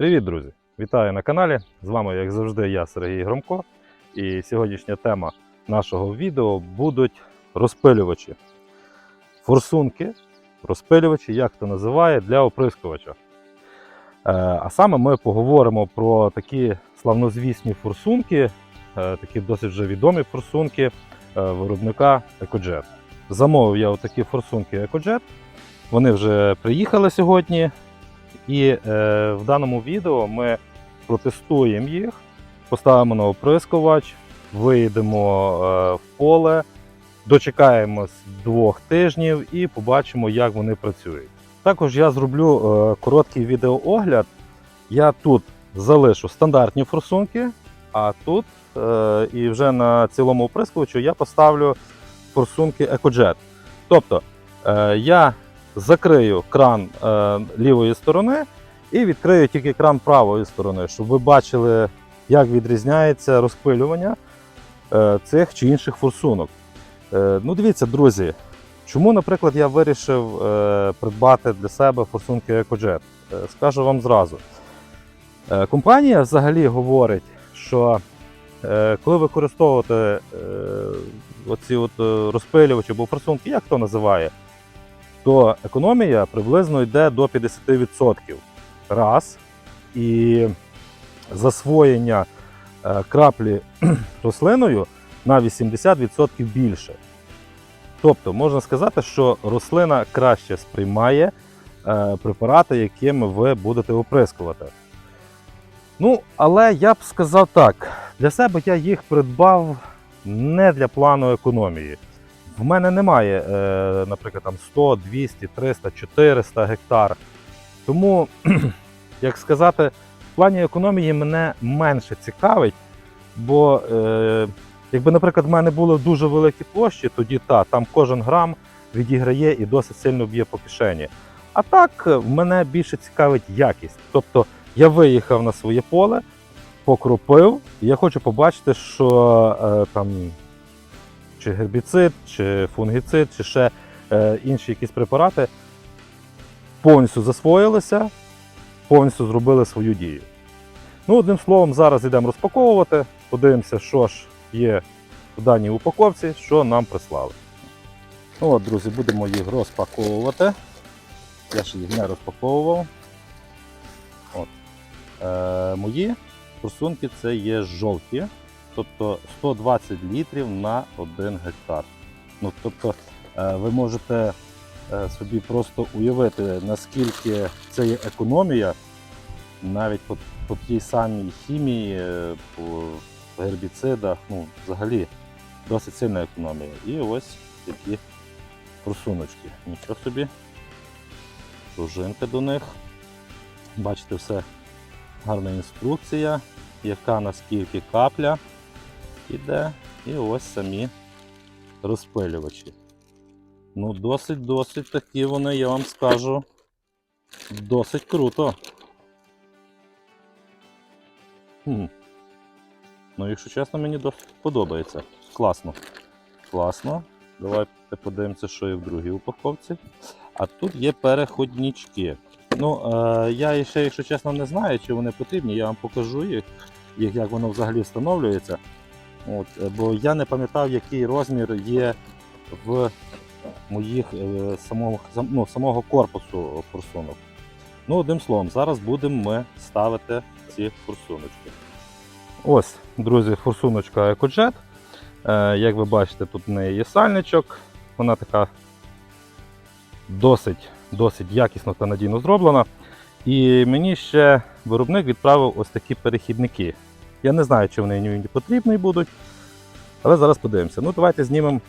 Привіт, друзі! Вітаю на каналі. З вами, як завжди, я Сергій Громко. І сьогоднішня тема нашого відео будуть розпилювачі. Форсунки, розпилювачі, як то називає, для оприскувача. Е, А саме ми поговоримо про такі славнозвісні форсунки, е, такі досить вже відомі форсунки е, виробника EcoJet. Замовив я отакі форсунки EcoJet. Вони вже приїхали сьогодні. І е, в даному відео ми протестуємо їх, поставимо на оприскувач, вийдемо е, в поле, дочекаємось двох тижнів і побачимо, як вони працюють. Також я зроблю е, короткий відеоогляд. Я тут залишу стандартні форсунки, а тут е, і вже на цілому оприскувачу я поставлю форсунки EcoJet. Тобто е, я закрию кран е, лівої сторони і відкрию тільки кран правої сторони, щоб ви бачили, як відрізняється розпилювання е, цих чи інших форсунок. Е, ну, дивіться, друзі, чому, наприклад, я вирішив придбати для себе форсунки EcoJet? Скажу вам зразу. Компанія взагалі говорить, що коли використовувати оці от розпилювачі або форсунки, як хто називає, то економія приблизно йде до 50%. Раз. І засвоєння е, краплі рослиною на 80% більше. Тобто можна сказати, що рослина краще сприймає е, препарати, якими ви будете оприскувати. Ну, але я б сказав так: для себе я їх придбав не для плану економії. В мене немає, е, наприклад, там 100, 200, 300, 400 гектар. Тому, як сказати, в плані економії мене менше цікавить, бо е, якби, наприклад, в мене були дуже великі площі, тоді та, там кожен грам відіграє і досить сильно б'є по кишені. А так, мене більше цікавить якість. Тобто я виїхав на своє поле, покропив, і я хочу побачити, що е, там чи гербіцид, чи фунгіцид, чи ще е, інші якісь препарати повністю засвоїлися, повністю зробили свою дію. Ну, одним словом, зараз йдемо розпаковувати, подивимося, що ж є в даній упаковці, що нам прислали. Ну от, друзі, будемо їх розпаковувати. Я ще їх не розпаковував. От. Е, мої форсунки це є жовті тобто 120 літрів на 1 гектар. Ну, тобто е, ви можете е, собі просто уявити, наскільки це є економія, навіть по, по тій самій хімії, е, по гербіцидах, ну, взагалі досить сильна економія. І ось такі просуночки. Нічого собі. Пружинка до них. Бачите, все гарна інструкція, яка наскільки капля іде. І ось самі розпилювачі. Ну, досить-досить такі вони, я вам скажу, досить круто. Хм. Ну, якщо чесно, мені досить подобається. Класно. Класно. Давайте подивимося, що є в другій упаковці. А тут є переходнички. Ну, е, я ще, якщо чесно, не знаю, чи вони потрібні, я вам покажу їх як воно взагалі встановлюється. От, е, бо я не пам'ятав, який розмір є в моїх е, самого, сам- ну, самого корпусу форсунок. Ну, одним словом, зараз будемо ми ставити ці форсуночки. Ось, друзі, форсуночка EcoJet. Е, як ви бачите, тут в неї є сальничок. Вона така досить, досить якісно та надійно зроблена. І мені ще виробник відправив ось такі перехідники. Я не знаю, чи вони мені потрібні будуть. Але зараз подивимося. Ну, давайте знімемо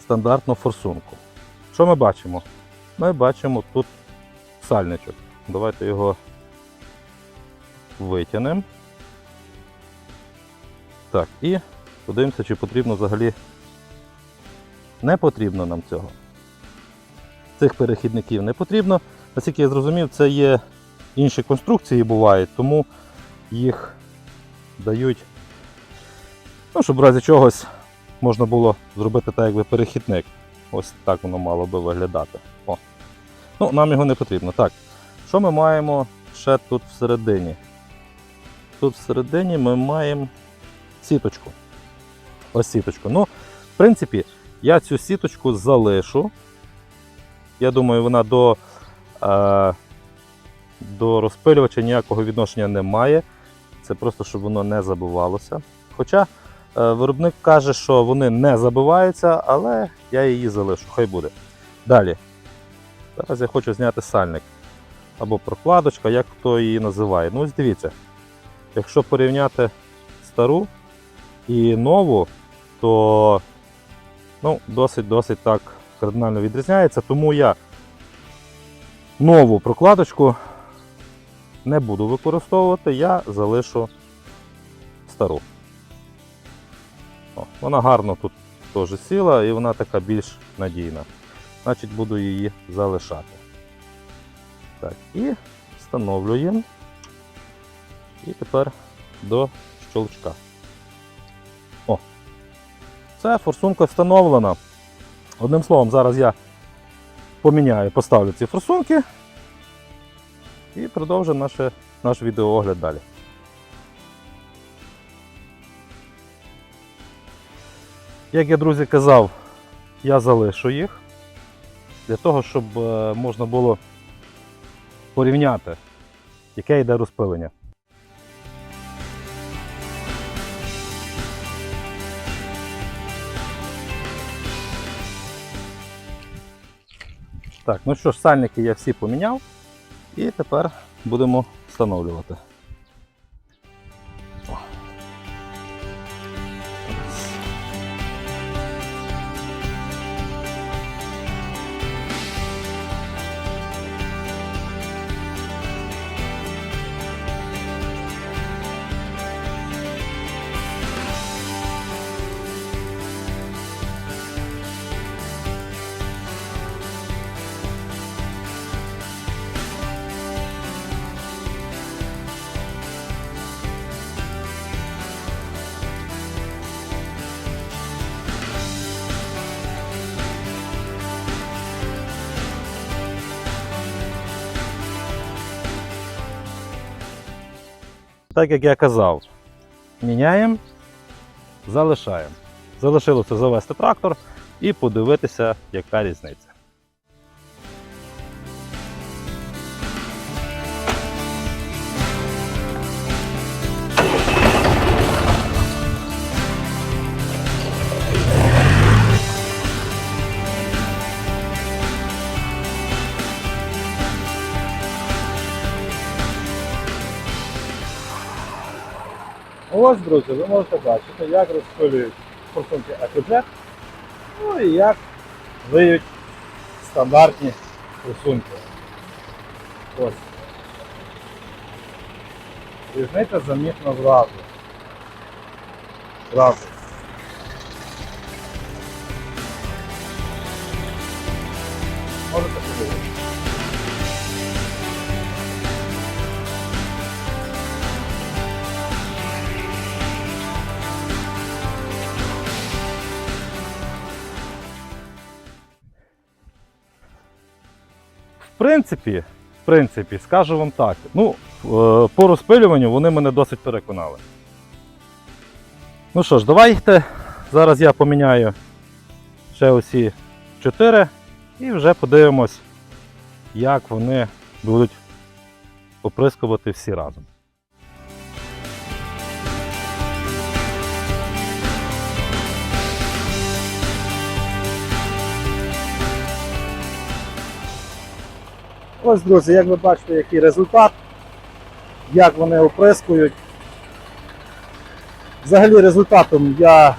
стандартну форсунку. Що ми бачимо? Ми бачимо тут сальничок. Давайте його витягнемо. Так, і подивимося, чи потрібно взагалі. Не потрібно нам цього. Цих перехідників не потрібно. Наскільки я зрозумів, це є інші конструкції бувають, тому їх дають, ну, щоб в разі чогось можна було зробити так, якби перехідник. Ось так воно мало би виглядати. О. Ну, нам його не потрібно. Так. Що ми маємо ще тут всередині? Тут всередині ми маємо сіточку. Ось сіточку. Ну, в принципі, я цю сіточку залишу. Я думаю, вона до, е, до розпилювача ніякого відношення не має. Це просто, щоб воно не забивалося. Хоча е, виробник каже, що вони не забиваються, але я її залишу, хай буде. Далі. Зараз я хочу зняти сальник. Або прокладочка, як хто її називає. Ну, ось дивіться, якщо порівняти стару і нову, то ну, досить-досить так кардинально відрізняється. Тому я нову прокладочку не буду використовувати, я залишу стару. О, вона гарно тут теж сіла і вона така більш надійна. Значить, буду її залишати. Так, і встановлюємо. І тепер до щелчка. О! Це форсунка встановлена. Одним словом, зараз я поміняю, поставлю ці форсунки і продовжимо наше, наш відеоогляд далі. Як я, друзі, казав, я залишу їх для того, щоб е, можна було порівняти, яке йде розпилення. Так, ну що ж, сальники я всі поміняв. І тепер будемо встановлювати. Так як я казав, міняємо, залишаємо. Залишилося завести трактор і подивитися, яка різниця. Ось, друзі, ви можете бачити, як розпилюють форсунки АКЗ, ну і як виють стандартні форсунки. Ось. Різниця замітна зразу. Зразу. Принципі, в принципі, скажу вам так. Ну, е, по розпилюванню вони мене досить переконали. Ну що ж, давайте. Зараз я поміняю ще усі 4 і вже подивимось, як вони будуть оприскувати всі разом. Ось, друзі, як ви бачите, який результат, як вони оприскують. Взагалі результатом я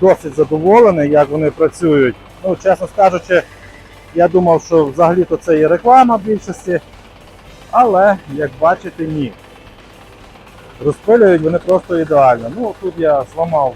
досить задоволений, як вони працюють. Ну, чесно скажучи, я думав, що взагалі-то це є реклама в більшості, але, як бачите, ні. Розпилюють вони просто ідеально. Ну, тут я зламав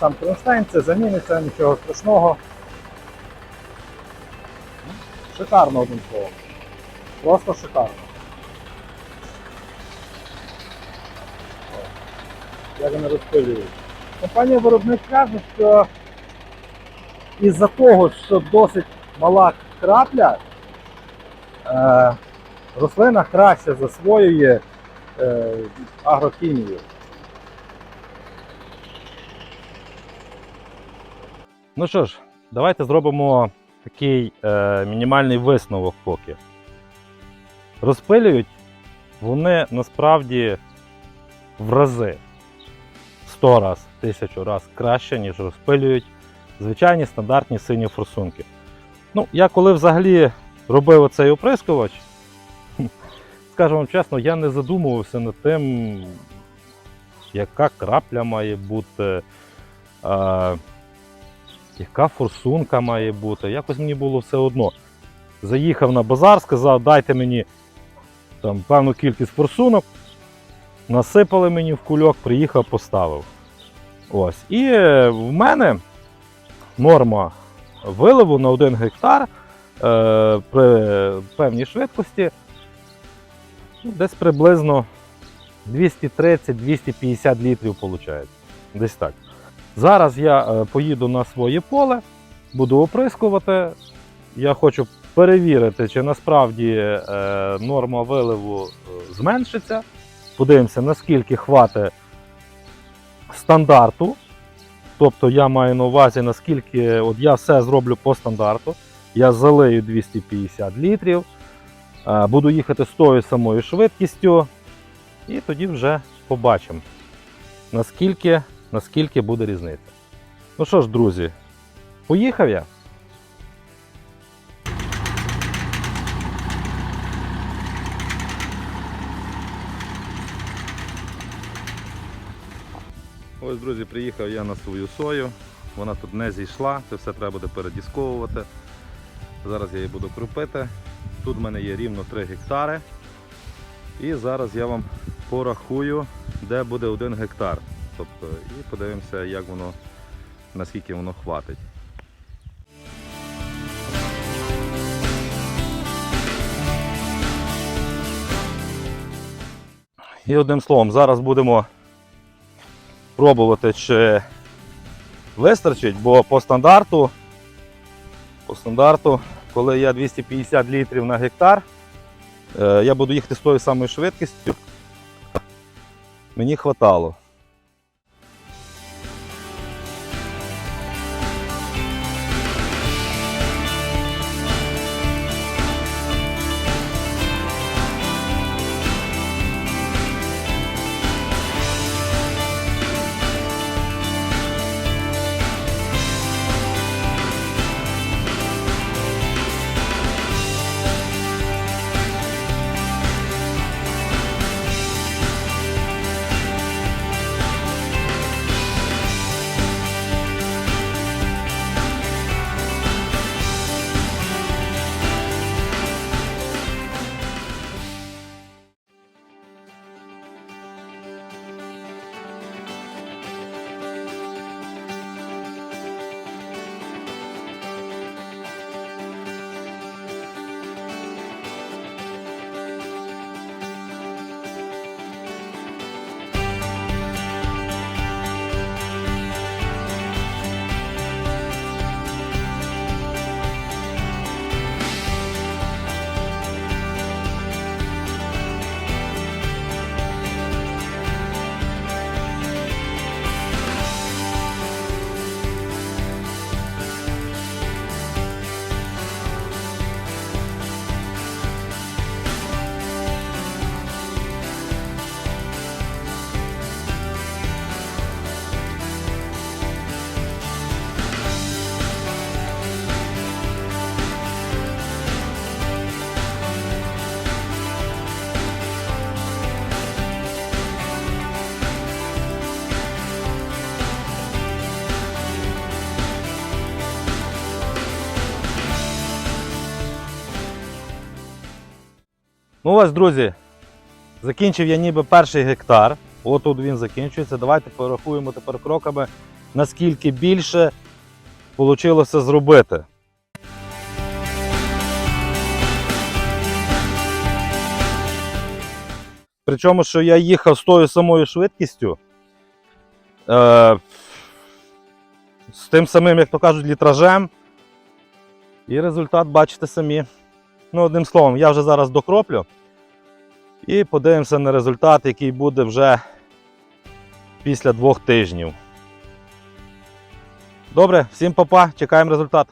сам кронштейн, це заміниться, нічого страшного. Шикарно одним словом. Просто шикарно. О, Як вони розпилюють. Компанія виробник каже, що із-за того, що досить мала крапля, е, рослина краще засвоює е, агрохімію. Ну що ж, давайте зробимо такий е, мінімальний висновок поки. Розпилюють вони насправді в рази, 100 раз, тисячу раз краще, ніж розпилюють звичайні стандартні сині форсунки. Ну, я коли взагалі робив оцей оприскувач, скажу вам чесно, я не задумувався над тим, яка крапля має бути, яка форсунка має бути. Якось мені було все одно. Заїхав на базар, сказав, дайте мені там, певну кількість форсунок, насипали мені в кульок, приїхав, поставив. Ось. І е, в мене норма виливу на 1 гектар е, при певній швидкості ну, десь приблизно 230-250 літрів виходить. Десь так. Зараз я е, поїду на своє поле, буду оприскувати. Я хочу перевірити, чи насправді е, норма виливу е, зменшиться. Подивимося, наскільки хватить стандарту. Тобто я маю на увазі, наскільки от я все зроблю по стандарту. Я залию 250 літрів, буду їхати з тою самою швидкістю, і тоді вже побачимо, наскільки, наскільки буде різниця. Ну що ж, друзі, поїхав я. Ось, друзі, приїхав я на свою сою. Вона тут не зійшла, це все треба буде передісковувати. Зараз я її буду крупити. Тут в мене є рівно 3 гектари. І зараз я вам порахую, де буде 1 гектар. Тобто, і подивимося, як воно, наскільки воно хватить. І одним словом, зараз будемо пробувати, чи вистачить, бо по стандарту, по стандарту, коли я 250 літрів на гектар, е, я буду їхати з тою самою швидкістю. Мені хватало. Ну ось, друзі, закінчив я ніби перший гектар. От тут він закінчується. Давайте порахуємо тепер кроками, наскільки більше вийшло зробити. Причому, що я їхав з тою самою швидкістю. Е, з тим самим, як то кажуть, літражем. І результат бачите самі. Ну, одним словом, я вже зараз докроплю. І подивимося на результат, який буде вже після двох тижнів. Добре, всім па-па, чекаємо результат.